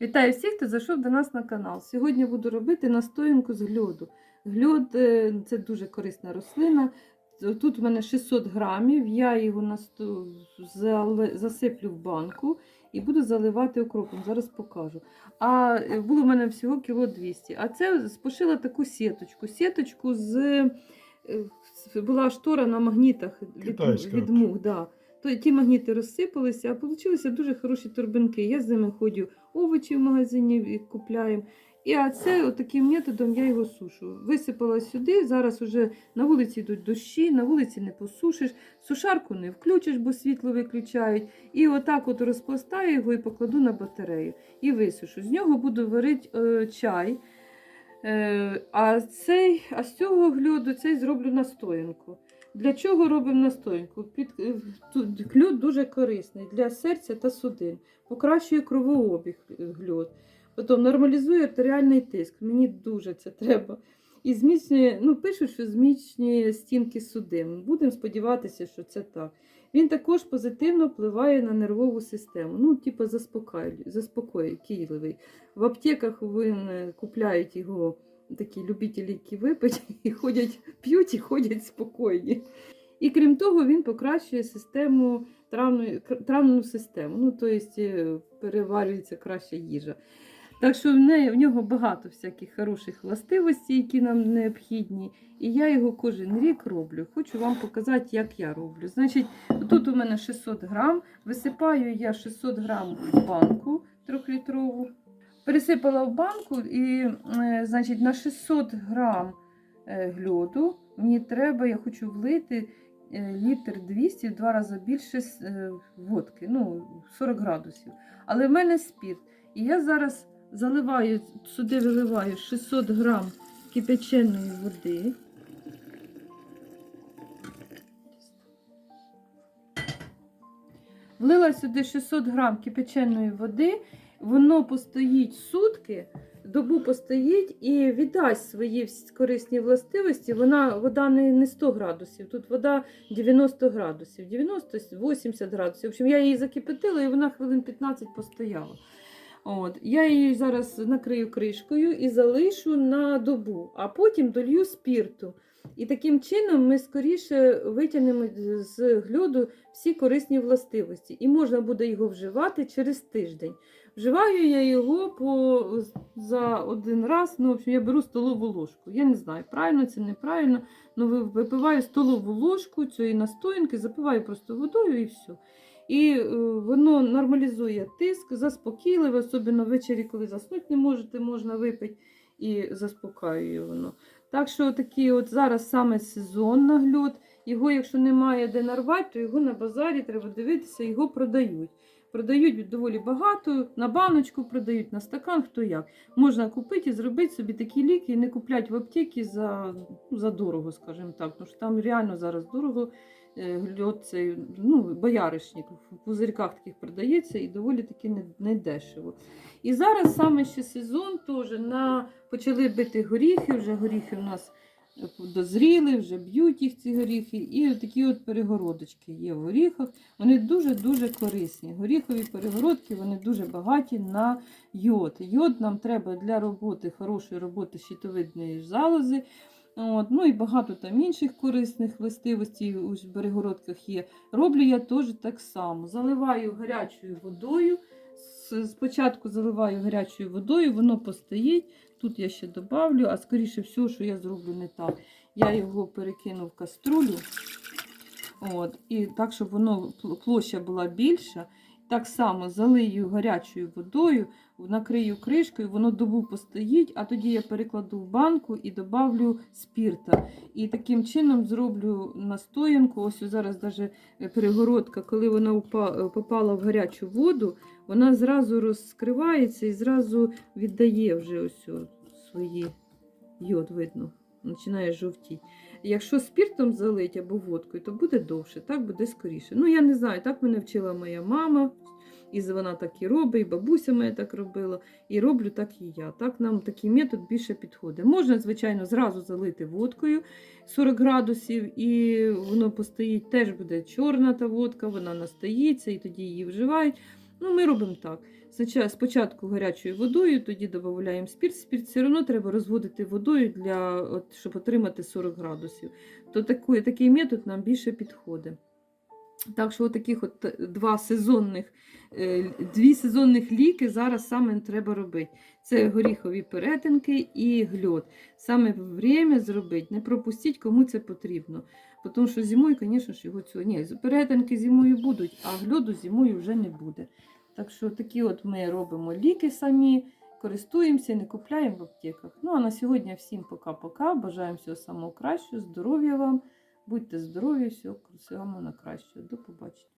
Вітаю всіх, хто зайшов до нас на канал. Сьогодні буду робити настоянку з гльоду. Гльод е, це дуже корисна рослина. Тут у мене 600 грамів, я його насто... засиплю в банку і буду заливати окропом. Зараз покажу. А е, було в мене всього кіло 200. А це спошила таку сіточку. Сіточку з е, була штора на магнітах від, від мух. Да. То ті магніти розсипалися, а получилися дуже хороші торбинки. Я з ними ходю овочі в магазині і купляємо. І а це таким методом я його сушу. Висипала сюди, зараз уже на вулиці йдуть дощі, на вулиці не посушиш, сушарку не включиш, бо світло виключають. І отак от розпластаю його і покладу на батарею. І висушу. З нього буду варити е, чай. Е, а, цей, а з цього гльоду цей зроблю настоянку. Для чого робимо настоянку? Під, е, гльод дуже корисний для серця та судин. Покращує кровообіг е, гльод. Потім нормалізує артеріальний тиск. Мені дуже це треба. І зміцнює, ну пишуть, що зміцнює стінки судин. Будемо сподіватися, що це так. Він також позитивно впливає на нервову систему. Ну, типу, заспокоює, заспокоює, В аптеках ви е, купляють його такі любителі, які випить, і ходять, п'ють і ходять спокійні. І крім того, він покращує систему травну, травну систему. Ну, тобто переварюється краща їжа. Так що в, неї, в нього багато всяких хороших властивостей, які нам необхідні. І я його кожен рік роблю. Хочу вам показати, як я роблю. Значить, тут у мене 600 грам. Висипаю я 600 грам в банку трьохлітрову. Пересипала в банку і, е, значить, на 600 грам е, гльоду мені треба, я хочу влити е, літр 200, в два рази більше водки, ну, 40 градусів. Але в мене спірт. І я зараз заливаю, сюди виливаю 600 грам кипяченої води. Влила сюди 600 грам кипяченої води, воно постоїть сутки, добу постоїть і віддасть свої корисні властивості. Вона, вода не, не 100 градусів, тут вода 90 градусів, 90-80 градусів. В общем, я її закипятила і вона хвилин 15 постояла. От, я її зараз накрию кришкою і залишу на добу, а потім долью спірту. І таким чином ми скоріше витягнемо з гльоду всі корисні властивості. І можна буде його вживати через тиждень. Вживаю я його по, за один раз. Ну, в общем, я беру столову ложку. Я не знаю, правильно це неправильно. Ну, випиваю столову ложку цієї настоянки, запиваю просто водою і все. І е, воно нормалізує тиск, заспокійливе, особливо ввечері, коли заснути не можете, можна випити і заспокаює воно. Так що такий от зараз саме сезон на гльод. Його, якщо немає де нарвати, то його на базарі треба дивитися, його продають. Продають доволі багато, на баночку продають, на стакан, хто як. Можна купити і зробити собі такі ліки і не купляти в аптеки за, ну, за дорого, скажімо так. Тому що там реально зараз дорого е, гльод цей, ну, бояришник в пузирьках таких продається і доволі таки не, не. І зараз саме ще сезон теж на почали бити горіхи, вже горіхи у нас дозріли, вже б'ють їх ці горіхи. І такі от перегородочки є в горіхах. Вони дуже-дуже корисні. Горіхові перегородки вони дуже багаті на йод. Йод нам треба для роботи, хорошої роботи щитовидної залози. От, ну і багато там інших корисних властивостей у перегородках є. Роблю я теж так само. Заливаю гарячою водою. Спочатку заливаю гарячою водою, воно постоїть. Тут я ще добавлю, а скоріше всього, що я зроблю не так. Я його перекину в каструлю. От, і так, щоб воно площа була більша. Так само залию гарячою водою, накрию кришкою, воно добу постоїть, а тоді я перекладу в банку і добавлю спірта. І таким чином зроблю настоянку. Ось зараз даже перегородка, коли вона попала в гарячу воду, вона зразу розкривається і зразу віддає вже ось свої йод, видно, починає жовтіти. Якщо спіртом залить або водкою, то буде довше, так буде скоріше. Ну, я не знаю, так мене вчила моя мама, і вона так і робить, і бабуся моя так робила, і роблю так і я. Так нам такий метод більше підходить. Можна, звичайно, зразу залити водкою 40 градусів, і воно постоїть, теж буде чорна та водка, вона настоїться, і тоді її вживають. Ну, ми робимо так. Спочатку, гарячою водою, тоді додаємо спірт. Спірт все одно треба розводити водою, для, от, щоб отримати 40 градусів. То такий, такий метод нам більше підходить. Так що таких от е, два сезонних, е, дві сезонних ліки зараз саме треба робити. Це горіхові перетинки і гльот. Саме время зробити, не пропустіть, кому це потрібно. Тому що зимою, звісно ж, його цього. Ні, перетинки зимою будуть, а гльоду зимою вже не буде. Так що такі от ми робимо ліки самі, користуємося, не купляємо в аптеках. Ну а на сьогодні всім пока-пока. Бажаємо всього самого кращого, здоров'я вам. Будьте здорові, всього самого на краще. До побачення.